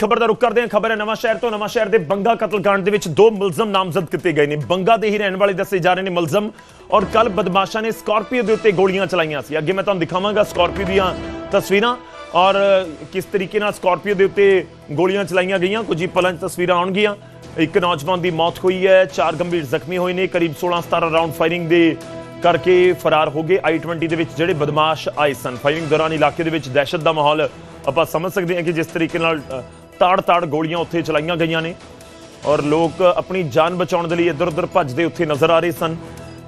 ਖਬਰ ਦਾ ਰੁਕ ਕਰਦੇ ਹਾਂ, ਖਬਰ ਹੈ ਨਵਾਂ ਸ਼ਹਿਰ ਤੋਂ। ਨਵਾਂ ਸ਼ਹਿਰ ਦੇ ਬੰਗਾ ਕਤਲकांड ਦੇ ਵਿੱਚ ਦੋ ਮੁਲਜ਼ਮ ਨਾਮਜ਼ਦ ਕੀਤੇ ਗਏ ਨੇ। ਬੰਗਾ ਦੇ ਹੀ ਰਹਿਣ ਵਾਲੇ ਦੱਸੇ ਜਾ ਰਹੇ ਨੇ ਮੁਲਜ਼ਮ ਔਰ ਕੱਲ ਬਦਮਾਸ਼ਾਂ ਨੇ ਸਕਾਰਪੀਓ ਦੇ ਉੱਤੇ ਗੋਲੀਆਂ ਚਲਾਈਆਂ ਸੀ। ਅੱਗੇ ਮੈਂ ਤੁਹਾਨੂੰ ਦਿਖਾਵਾਂਗਾ ਸਕਾਰਪੀਓ ਦੀਆਂ ਤਸਵੀਰਾਂ ਔਰ ਕਿਸ ਤਰੀਕੇ ਨਾਲ ਸਕਾਰਪੀਓ ਦੇ ਉੱਤੇ ਗੋਲੀਆਂ ਚਲਾਈਆਂ ਗਈਆਂ। ਕੁਝ ਹੀ ਪਲਾਂ 'ਚ ਤਸਵੀਰਾਂ ਆਉਣਗੀਆਂ। ਇੱਕ ਨੌਜਵਾਨ ਦੀ ਮੌਤ ਹੋਈ ਹੈ। ਚਾਰ ਗੰਭੀਰ ਜ਼ਖਮੀ ਹੋਏ ਨੇ। ਕਰੀਬ 16-17 ਰਾਉਂਡ ਫਾਇਰਿੰਗ ਦੇ ਕਰਕੇ ਫਰਾਰ ਹੋ ਗਏ i20 ਦੇ ਵਿੱਚ, ਜਿਹੜੇ ਬਦਮਾਸ਼ ਆਏ ਸਨ। ਫਾਇਰਿੰਗ ਦੌਰਾਨ ਇਲਾਕੇ ਦੇ ਵਿੱਚ ਦਹਿਸ਼ਤ ਦਾ ਮਾਹੌਲ ਆਪਾਂ ਸਮਝ ਸਕਦੇ ਹਾਂ ਕਿ ਜਿਸ ਤਰੀਕੇ ਨਾਲ ਤਾੜ-ਤਾੜ ਗੋਲੀਆਂ ਉੱਥੇ ਚਲਾਈਆਂ ਗਈਆਂ ਨੇ ਔਰ ਲੋਕ ਆਪਣੀ ਜਾਨ ਬਚਾਉਣ ਦੇ ਲਈ ਇੱਧਰ-ਉੱਧਰ ਭੱਜਦੇ ਉੱਥੇ ਨਜ਼ਰ ਆ ਰਹੇ ਸਨ।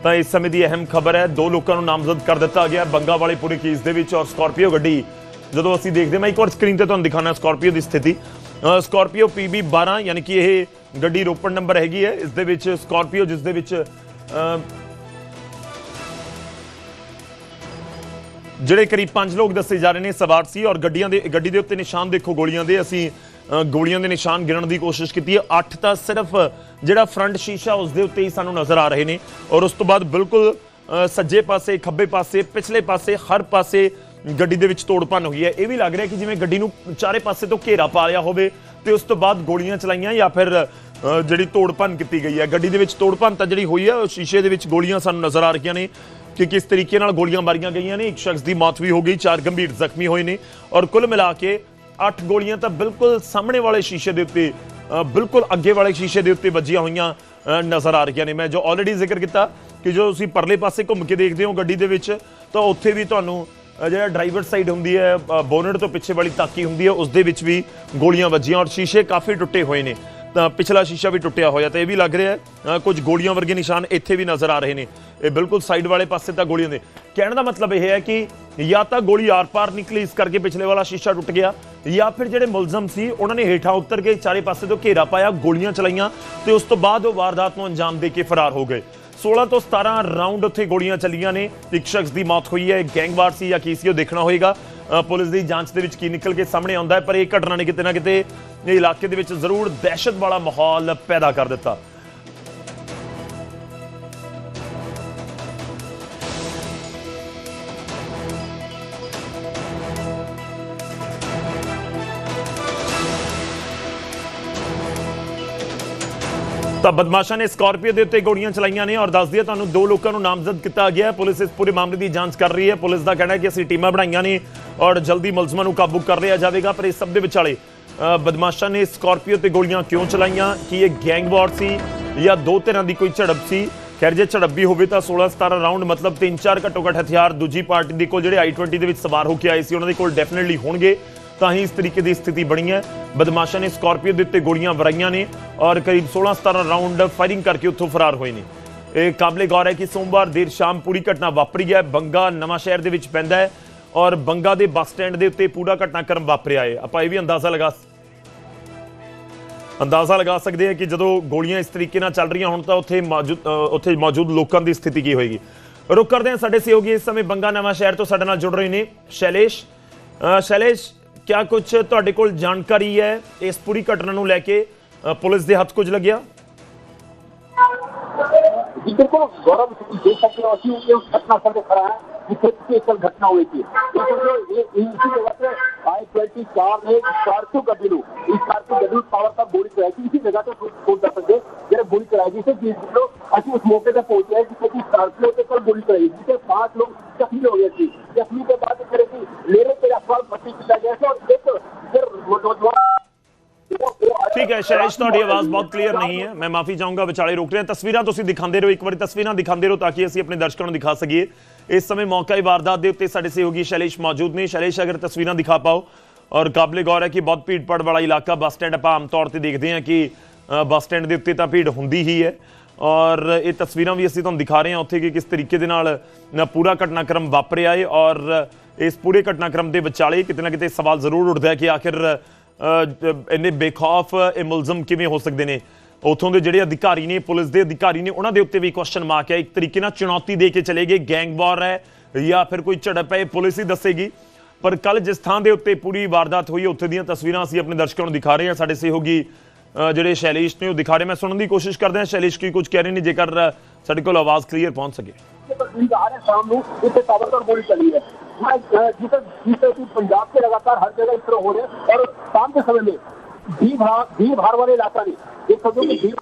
ਤਾਂ ਇਸ ਸਮੇਂ ਦੀ ਅਹਿਮ ਖਬਰ ਹੈ ਦੋ ਲੋਕਾਂ ਨੂੰ ਨਾਮਜ਼ਦ ਕਰ ਦਿੱਤਾ ਗਿਆ ਬੰਗਾ ਵਾਲੇ ਪੂਰੇ ਕੇਸ ਦੇ ਵਿੱਚ ਔਰ ਸਕਾਰਪੀਓ ਗੱਡੀ। ਜਦੋਂ ਅਸੀਂ ਦੇਖਦੇ ਮੈਂ ਇੱਕ ਵਾਰ ਸਕਰੀਨ ਤੇ ਤੁਹਾਨੂੰ ਦਿਖਾਣਾ ਸਕਾਰਪੀਓ ਦੀ ਸਥਿਤੀ। ਅ, ਸਕਾਰਪੀਓ PB 12 ਯਾਨੀ ਕਿ ਇਹ ਗੱਡੀ ਰੋਪੜ ਨੰਬਰ ਹੈਗੀ ਹੈ। ਇਸ ਦੇ ਵਿੱਚ ਸਕਾਰਪੀਓ ਜਿਸ ਦੇ ਵਿੱਚ ਅ, ਜਿਹੜੇ ਕਰੀਬ 5 ਲੋਕ ਦੱਸੇ ਜਾ ਰਹੇ ਨੇ ਸਵਾਰ ਸੀ ਔਰ ਗੱਡੀਆਂ ਦੇ ਗੱਡੀ ਦੇ ਉੱਤੇ ਨਿਸ਼ਾਨ ਦੇਖੋ ਗੋਲੀਆਂ ਦੇ। ਅਸੀਂ ਗੋਲੀਆਂ ਦੇ ਨਿਸ਼ਾਨ ਗਿਣਨ ਦੀ ਕੋਸ਼ਿਸ਼ ਕੀਤੀ ਹੈ। 8 ਤਾਂ ਸਿਰਫ ਜਿਹੜਾ ਫਰੰਟ ਸ਼ੀਸ਼ਾ ਉਸ ਦੇ ਉੱਤੇ ਹੀ ਸਾਨੂੰ ਨਜ਼ਰ ਆ ਰਹੇ ਨੇ। ਔਰ ਉਸ ਤੋਂ ਬਾਅਦ ਬਿਲਕੁਲ ਸੱਜੇ ਪਾਸੇ ਖੱਬੇ ਪਾਸੇ ਪਿਛਲੇ ਪਾਸੇ ਹਰ ਪਾਸੇ ਗੱਡੀ ਦੇ ਵਿੱਚ ਤੋੜਪਨ ਹੋਈ ਹੈ। ਇਹ ਵੀ ਲੱਗ ਰਿਹਾ ਕਿ ਜਿਵੇਂ ਗੱਡੀ ਨੂੰ ਚਾਰੇ ਪਾਸੇ ਤੋਂ ਘੇਰਾ ਪਾ ਲਿਆ ਹੋਵੇ ਤੇ ਉਸ ਤੋਂ ਬਾਅਦ ਗੋਲੀਆਂ ਚਲਾਈਆਂ ਜਾਂ ਫਿਰ ਅ, ਜਿਹੜੀ ਤੋੜਪਨ ਕੀਤੀ ਗਈ ਹੈ। ਗੱਡੀ ਦੇ ਵਿੱਚ ਤੋੜਪਨ ਤਾਂ ਜਿਹੜੀ ਹੋਈ ਹੈ ਉਹ ਸ਼ੀਸ਼ੇ ਦੇ ਵਿੱਚ ਗੋਲੀਆਂ ਸਾਨੂੰ ਨਜ਼ਰ ਆ ਰਹੀਆਂ ਨੇ ਕਿ ਕਿਸ ਤਰੀਕੇ ਨਾਲ ਗੋਲੀਆਂ ਮਾਰੀਆਂ ਗਈਆਂ ਨੇ। ਇੱਕ ਸ਼ਖਸ ਦੀ ਮੌਤ ਵੀ ਹੋ ਗਈ ਚਾਰ ਗੰਭੀਰ ਜ਼ਖਮੀ ਹੋਏ ਨੇ। ਔਰ ਕੁੱਲ ਮਿਲਾ ਕੇ 8 ਗੋਲੀਆਂ ਤਾਂ ਬਿਲਕੁਲ ਸਾਹਮਣੇ ਵਾਲੇ ਸ਼ੀਸ਼ੇ ਦੇ ਉੱਤੇ ਬਿਲਕੁਲ ਅੱਗੇ ਵਾਲੇ ਸ਼ੀਸ਼ੇ ਦੇ ਉੱਤੇ ਵੱਜੀਆਂ ਹੋਈਆਂ ਨਜ਼ਰ ਆ ਰਹੀਆਂ ਨੇ। ਮੈਂ ਜੋ ਆਲਰੇਡੀ ਜ਼ਿਕਰ ਕੀਤਾ ਕਿ ਜੋ ਤੁਸੀਂ ਪਰਲੇ ਪਾਸੇ ਘੁੰਮ ਕੇ ਦੇਖਦੇ ਹੋ ਗੱਡੀ ਦੇ ਵਿੱਚ, ਤਾਂ ਉੱਥੇ ਵੀ ਤੁਹਾਨੂੰ ਜਿਹੜਾ ਡਰਾਈਵਰ ਸਾਈਡ ਹੁੰਦੀ ਹੈ ਬੋਨਟ ਤੋਂ ਪਿੱਛੇ ਵਾਲੀ ਤਾਕੀ ਹੁੰਦੀ ਹੈ, ਉਸ ਦੇ ਵਿੱਚ ਵੀ ਗੋਲੀਆਂ ਵੱਜੀਆਂ ਔਰ ਸ਼ੀਸ਼ੇ ਕਾਫੀ ਟੁੱਟੇ ਹੋਏ ਨੇ। ਤਾਂ ਪਿਛਲਾ ਸ਼ੀਸ਼ਾ ਵੀ ਟੁੱਟਿਆ ਹੋਇਆ ਤੇ ਇਹ ਵੀ ਲੱਗ ਰਿਹਾ ਹੈ ਕੁਝ ਗੋਲੀਆਂ ਵਰਗੇ ਨਿਸ਼ਾਨ ਇੱਥੇ ਵੀ ਨਜ਼ਰ ਆ ਰਹੇ ਨੇ। ਇਹ ਬਿਲਕੁਲ ਸਾਈਡ ਵਾਲੇ ਪਾਸੇ ਤਾਂ ਗੋਲੀਆਂ ਦੇ। ਕਹਿਣ ਦਾ ਮਤਲਬ ਇਹ ਹੈ ਕਿ ਜਾਂ ਤਾਂ ਗੋਲੀ ਆਰ-ਪਾਰ ਨਿਕਲੀ, ਇਸ ਕਰਕੇ ਪਿਛਲੇ ਵਾਲਾ ਸ਼ੀਸ਼ਾ ਟੁੱਟ ਗਿਆ, ਜਾਂ ਫਿਰ ਜਿਹੜੇ ਮੁਲਜ਼ਮ ਸੀ, ਉਹਨਾਂ ਨੇ ਹੇਠਾਂ ਉਤਰ ਕੇ ਚਾਰੇ ਪਾਸੇ ਤੋਂ ਘੇਰਾ ਪਾਇਆ, ਗੋਲੀਆਂ ਚਲਾਈਆਂ ਤੇ ਉਸ ਤੋਂ ਬਾਅਦ ਉਹ ਵਾਰਦਾਤ ਨੂੰ ਅੰਜਾਮ ਦੇ ਕੇ ਫਰਾਰ ਹੋ ਗਏ। 16 ਤੋਂ 17 ਰਾਉਂਡ ਉੱਥੇ ਗੋਲੀਆਂ ਚੱਲੀਆਂ ਨੇ। ਇੱਕ ਸ਼ਖਸ ਦੀ ਮੌਤ ਹੋਈ ਹੈ ਗੈਂਗਵਾਰ ਸੀ, ਜਾਂ ਕੀ ਸੀ, ਉਹ ਦੇਖਣਾ ਹੋਏਗਾ। ਪੁਲਿਸ ਦੀ ਜਾਂਚ ਦੇ ਵਿੱਚ ਕੀ ਨਿਕਲ ਕੇ ਸਾਹਮਣੇ ਆਉਂਦਾ ਹੈ, ਪਰ ਇਹ ਘਟਨਾ ਨੇ ਕਿਤੇ ਨਾ ਕਿਤੇ ਇਹ ਇਲਾਕੇ ਦੇ ਵਿੱਚ ਜ਼ਰੂਰ ਦਹਿਸ਼ਤ ਵਾਲਾ ਮਾਹੌਲ ਪੈਦਾ ਕਰ ਦਿੱਤਾ। ਤਾਂ ਬਦਮਾਸ਼ਾਂ ਨੇ ਸਕਾਰਪੀਓ ਦੇ ਉੱਤੇ ਗੋਲੀਆਂ ਚਲਾਈਆਂ ਨੇ ਔਰ ਦੱਸ ਦਈਏ ਤੁਹਾਨੂੰ ਦੋ ਲੋਕਾਂ ਨੂੰ ਨਾਮਜ਼ਦ ਕੀਤਾ ਗਿਆ ਪੁਲਿਸ ਇਸ ਪੂਰੇ ਮਾਮਲੇ ਦੀ ਜਾਂਚ ਕਰ ਰਹੀ ਹੈ। ਪੁਲਿਸ ਦਾ ਕਹਿਣਾ ਹੈ ਕਿ ਅਸੀਂ ਟੀਮਾਂ ਬਣਾਈਆਂ ਨੇ ਔਰ ਜਲਦੀ ਮੁਲਜ਼ਮਾਂ ਨੂੰ ਕਾਬੂ ਕਰ ਲਿਆ ਜਾਵੇਗਾ, ਪਰ ਇਸ ਸਭ ਦੇ ਵਿਚਾਲੇ ਬਦਮਾਸ਼ਾਂ ਨੇ ਸਕਾਰਪੀਓ ਤੇ ਗੋਲੀਆਂ ਕਿਉਂ ਚਲਾਈਆਂ? ਕੀ ਇਹ ਗੈਂਗ ਵਾਰ ਸੀ ਜਾਂ ਦੋ ਤਰ੍ਹਾਂ ਦੀ ਕੋਈ ਝੜਪ ਸੀ? ਖੈਰ, ਜੇ ਝੜਪ ਵੀ ਹੋਵੇ ਤਾਂ 16 17 ਰਾਉਂਡ ਮਤਲਬ 3-4 ਘੱਟੋ ਘੱਟ ਹਥਿਆਰ ਦੂਜੀ ਪਾਰਟੀ ਦੇ ਕੋਲ ਜਿਹੜੇ i20 ਦੇ ਵਿੱਚ ਸਵਾਰ ਹੋ ਕੇ ਆਏ ਸੀ, ਉਹਨਾਂ ਦੇ ਕੋਲ ਡੈਫੀਨਿਟਲੀ ਹੋਣਗੇ। ਤਾਂ ਹੀ ਇਸ ਤਰੀਕੇ ਦੀ ਸਥਿਤੀ ਬਣੀ ਹੈ। ਬਦਮਾਸ਼ਾਂ ਨੇ ਸਕਾਰਪੀਓ ਦੇ ਉੱਤੇ ਗੋਲੀਆਂ ਵਰਾਈਆਂ ਨੇ ਔਰ ਕਰੀਬ 16-17 ਰਾਉਂਡ ਫਾਇਰਿੰਗ ਕਰਕੇ ਉੱਥੋਂ ਫਰਾਰ ਹੋਏ ਨੇ। ਇਹ ਕਾਬਲੇ ਗੌਰ ਹੈ ਕਿ ਸੋਮਵਾਰ ਦੇਰ ਸ਼ਾਮ ਪੂਰੀ ਘਟਨਾ ਵਾਪਰੀ ਹੈ। ਬੰਗਾ ਨਵਾਂ ਸ਼ਹਿਰ ਦੇ ਵਿੱਚ ਪੈਂਦਾ ਹੈ ਔਰ ਬੰਗਾ ਦੇ ਬੱਸ ਸਟੈਂਡ ਦੇ ਉੱਤੇ ਪੂਰਾ ਘਟਨਾਕ੍ਰਮ ਵਾਪਰਿਆ ਹੈ। ਆਪਾਂ ਇਹ ਵੀ ਅੰਦਾਜ਼ਾ ਲਗਾ ਅੰਦਾਜ਼ਾ ਲਗਾ ਸਕਦੇ ਹਾਂ ਕਿ ਜਦੋਂ ਗੋਲੀਆਂ ਇਸ ਤਰੀਕੇ ਨਾਲ ਚੱਲ ਰਹੀਆਂ ਹੁਣ ਤਾਂ ਉੱਥੇ ਮੌਜੂਦ ਉੱਥੇ ਮੌਜੂਦ ਲੋਕਾਂ ਦੀ ਸਥਿਤੀ ਕੀ ਹੋਏਗੀ। ਰੁਕ ਕਰਦੇ ਹਾਂ ਸਾਡੇ ਸਹਿਯੋਗੀ ਇਸ ਸਮੇਂ ਬੰਗਾ ਨਵਾਂ ਸ਼ਹਿਰ ਤੋਂ ਸਾਡੇ ਨਾਲ ਜੁੜ ਰਹੇ ਨੇ। ਸ਼ੈਲੇਸ਼। ਸ਼ੈਲੇਸ਼ ਕਿਆ ਕੁਝ ਤੁਹਾਡੇ ਕੋਲ ਜਾਣਕਾਰੀ ਹੈ ਇਸ ਪੂਰੀ ਘਟਨਾ ਨੂੰ ਲੈ ਕੇ ਪੁਲਿਸ ਦੇ ਹੱਥ ਕੁਝ ਲੱਗਿਆ जी बिल्कुल गौरव देख सकते हो कि ये उस घटनास्थल पे खड़ा है जिससे स्पेशल घटना हुई थी इसी जगह पे आई ट्वेंटी कार ने Scorpio Gaddu Scorpio Gaddu power का गोली चलाई थी इसी जगह पे फोन कर सकते जरा गोली चलाई थी जिसमें ਠੀਕ ਹੈ ਸ਼ੈਲੇਸ਼ ਤੁਹਾਡੀ ਆਵਾਜ਼ ਬਹੁਤ ਕਲੀਅਰ ਨਹੀਂ ਹੈ। ਮੈਂ ਮਾਫੀ ਚਾਹੂੰਗਾ, ਵਿਚਾਲੇ ਰੋਕ ਰਿਹਾ ਤਸਵੀਰਾਂ ਤੁਸੀਂ ਦਿਖਾਉਂਦੇ ਰਹੋ, ਇੱਕ ਵਾਰੀ ਤਸਵੀਰਾਂ ਦਿਖਾਉਂਦੇ ਰਹੋ ਤਾਂ ਕਿ ਅਸੀਂ ਆਪਣੇ ਦਰਸ਼ਕਾਂ ਨੂੰ ਦਿਖਾ ਸਕੀਏ। ਇਸ ਸਮੇਂ ਮੌਕਾ ਹੀ ਵਾਰਦਾਤ ਦੇ ਉੱਤੇ ਸਾਡੇ ਸਹਿਯੋਗੀ ਸ਼ੈਲੇਸ਼ ਮੌਜੂਦ ਨੇ। ਸ਼ੈਲੇਸ਼, ਅਗਰ ਤਸਵੀਰਾਂ ਦਿਖਾ ਪਾਓ। ਔਰ ਕਾਬਲੇ ਗੌਰ ਹੈ ਕਿ ਬਹੁਤ ਭੀੜ ਭਾੜ ਵਾਲਾ ਇਲਾਕਾ ਬੱਸ ਸਟੈਂਡ ਆਪਾਂ ਆਮ ਤੌਰ ਤੇ ਦੇਖਦੇ ਹਾਂ ਕਿ ਬੱਸ ਸਟੈਂਡ ਦੇ ਉੱਤੇ ਤਾਂ ਭੀੜ ਹੁੰਦੀ ਹੀ ਹੈ। ਔਰ ਇਹ ਤਸਵੀਰਾਂ ਵੀ ਅਸੀਂ ਤੁਹਾਨੂੰ ਦਿਖਾ ਰਹੇ ਹਾਂ ਉੱਥੇ ਕਿ ਕਿਸ ਤਰੀਕੇ ਦੇ ਨਾਲ ਪੂਰਾ ਘਟਨਾਕ੍ਰਮ ਵਾਪਰਿਆ ਏ ਔਰ ਇਸ ਪੂਰੇ ਘਟਨਾਕ੍ਰਮ ਦੇ ਵਿਚਾਲੇ ਕਿਤੇ ਨਾ ਕਿਤੇ ਸਵਾਲ ਜ਼ਰੂਰ ਉੱਠਦਾ ਹੈ ਕਿ ਆਖਿਰ ਇੰਨੇ ਬੇਖੌਫ, ਇਹ ਮੁਲਜ਼ਮ ਕਿਵੇਂ ਹੋ ਸਕਦੇ ਨੇ? ਉਥੋਂ ਦੇ ਜਿਹੜੇ ਅਧਿਕਾਰੀ ਨੇ, ਪੁਲਿਸ ਦੇ ਅਧਿਕਾਰੀ ਨੇ, ਉਹਨਾਂ ਦੇ ਉੱਤੇ ਵੀ ਕੁਐਸਚਨ ਮਾਰਕ ਹੈ। ਇੱਕ ਤਰੀਕੇ ਨਾਲ ਚੁਣੌਤੀ ਦੇ ਕੇ ਚਲੇ ਗਏ ਗੈਂਗ ਵਾਰ ਹੈ ਜਾਂ ਫਿਰ ਕੋਈ ਝੜਪ ਹੈ, ਇਹ ਪੁਲਿਸ ਹੀ ਦੱਸੇਗੀ। ਪਰ ਕੱਲ ਜਿਸ ਥਾਂ ਦੇ ਉੱਤੇ ਪੂਰੀ ਵਾਰਦਾਤ ਹੋਈ ਹੈ ਉੱਥੇ ਦੀਆਂ ਤਸਵੀਰਾਂ ਅਸੀਂ ਆਪਣੇ ਦਰਸ਼ਕਾਂ ਨੂੰ ਦਿਖਾ ਰਹੇ ਹਾਂ। ਸਾਡੇ ਸਹਿਯੋਗੀ ਜਿਹੜੇ ਸ਼ੈਲੇਸ਼ ਨੇ ਉਹ ਦਿਖਾ ਰਹੇ ਮੈਂ ਸੁਣਨ ਦੀ ਕੋਸ਼ਿਸ਼ ਕਰਦੇ ਹਾਂ ਸ਼ੈਲੇਸ਼ ਕੀ ਕੁਝ ਕਹਿ ਰਹੇ ਨੇ ਜੇਕਰ ਅ, ਸਾਡੇ ਕੋਲ ਆਵਾਜ਼ ਕਲੀਅਰ ਪਹੁੰਚ ਸਕੇ ਤਸਵੀਰ ਆ ਰਹੇ ਸ਼ਾਮ ਨੂੰ ਇੱਥੇ ਤਾਬੜਤੋੜ ਗੋਲੀ ਚੱਲੀ ਹੈ ਮੈਂ ਅਹ, ਜਿਸੇ ਜਿਸੇ ਕਿ ਪੰਜਾਬ के लगातार हर जगह इस तरह हो रहे हैं और शाम के समय में भीड़ भाड़ भीड़ भाड़ वाले इलाका नहीं देख सकते हो कि भीड़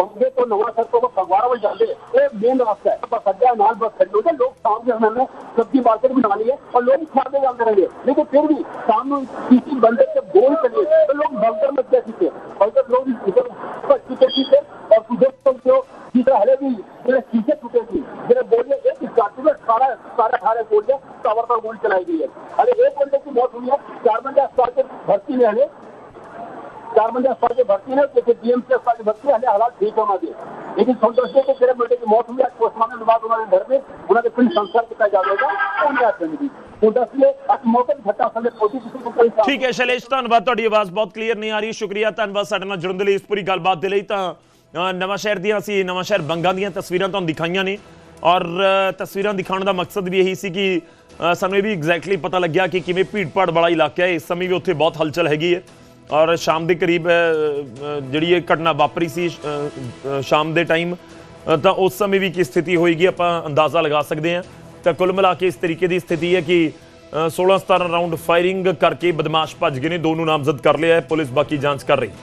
पंगे तो नवा सड़कों को फगवाड़ा में जाते ये मेन रास्ता है बस अड्डा नाल बस खड़े होते लोग शाम के समय में सब्जी मार्केट भी डाली है और लोग खाते जाते रहेंगे लेकिन फिर भी शाम में किसी बंदे से गोल करिए तो लोग भगदड़ में क्या सीखे भगदड़ लोग इधर चुके सीखे और तुझे तो जो तीसरा हले भी मेरे शीशे टूटे थी मेरे बोलिए एक स्टार्टिंग में सारा सारा अठारह बोलिए टावर पर गोली चलाई गई है अरे एक बंदे की मौत हुई है चार बंदे अस्पताल के भर्ती में हले चार बंदे अस्पताल के भर्ती है जैसे डीएमसी अस्पताल के भर्ती है हले हालात ठीक होना दे लेकिन संतोष के तेरे बेटे की मौत हुई आज पोस्टमार्टम के बाद उन्होंने घर में उन्होंने फिर संस्कार किया जाएगा उन्हें आसन दी तो दसले आज मौके की घटना समय पहुंची किसी को कोई ਠੀਕ ਹੈ ਸ਼ੈਲੇਸ਼ ਧੰਨਵਾਦ ਤੁਹਾਡੀ ਆਵਾਜ਼ ਬਹੁਤ ਕਲੀਅਰ ਨਹੀਂ ਆ ਰਹੀ ਸ਼ੁਕਰੀਆ ਧੰਨਵਾਦ ਸਾਡੇ ਨਾਲ ਜੁੜਨ ਦੇ ਲਈ ਇਸ ਪੂਰੀ ਗੱਲਬਾਤ ਦੇ ਲਈ ਤਾਂ ਅ, ਨਵਾਂ ਸ਼ਹਿਰ ਦੀਆਂ ਅਸੀਂ ਨਵਾਂ ਸ਼ਹਿਰ ਬੰਗਾ ਦੀਆਂ ਤਸਵੀਰਾਂ ਤੁਹਾਨੂੰ ਦਿਖਾਈਆਂ ਨੇ ਔਰ ਅ, ਤਸਵੀਰਾਂ ਦਿਖਾਉਣ ਦਾ ਮਕਸਦ ਵੀ ਇਹੀ ਸੀ ਕਿ ਅ, ਸਾਨੂੰ ਇਹ ਵੀ ਐਗਜ਼ੈਕਟਲੀ ਪਤਾ ਲੱਗਿਆ ਕਿ ਕਿਵੇਂ ਭੀੜਪਾੜ ਵਾਲਾ ਇਲਾਕਾ ਹੈ ਇਸ ਸਮੇਂ ਵੀ ਉੱਥੇ ਬਹੁਤ ਹਲਚਲ ਹੈਗੀ ਹੈ ਔਰ ਸ਼ਾਮ ਦੇ ਕਰੀਬ ਜਿਹੜੀ ਇਹ ਘਟਨਾ ਵਾਪਰੀ ਸੀ ਸ਼ਾਮ ਦੇ ਟਾਈਮ ਤਾਂ ਉਸ ਸਮੇਂ ਵੀ ਕੀ ਸਥਿਤੀ ਹੋਏਗੀ ਆਪਾਂ ਅੰਦਾਜ਼ਾ ਲਗਾ ਸਕਦੇ ਹਾਂ। ਤਾਂ ਕੁੱਲ ਮਿਲਾ ਕੇ ਇਸ ਤਰੀਕੇ ਦੀ ਸਥਿਤੀ ਹੈ ਕਿ 16 17 ਰਾਉਂਡ ਫਾਇਰਿੰਗ ਕਰਕੇ ਬਦਮਾਸ਼ ਭੱਜ ਗਏ ਨੇ, ਦੋ ਨੂੰ ਨਾਮਜ਼ਦ ਕਰ ਲਿਆ ਹੈ, ਪੁਲਿਸ ਬਾਕੀ ਜਾਂਚ ਕਰ ਰਹੀ ਹੈ।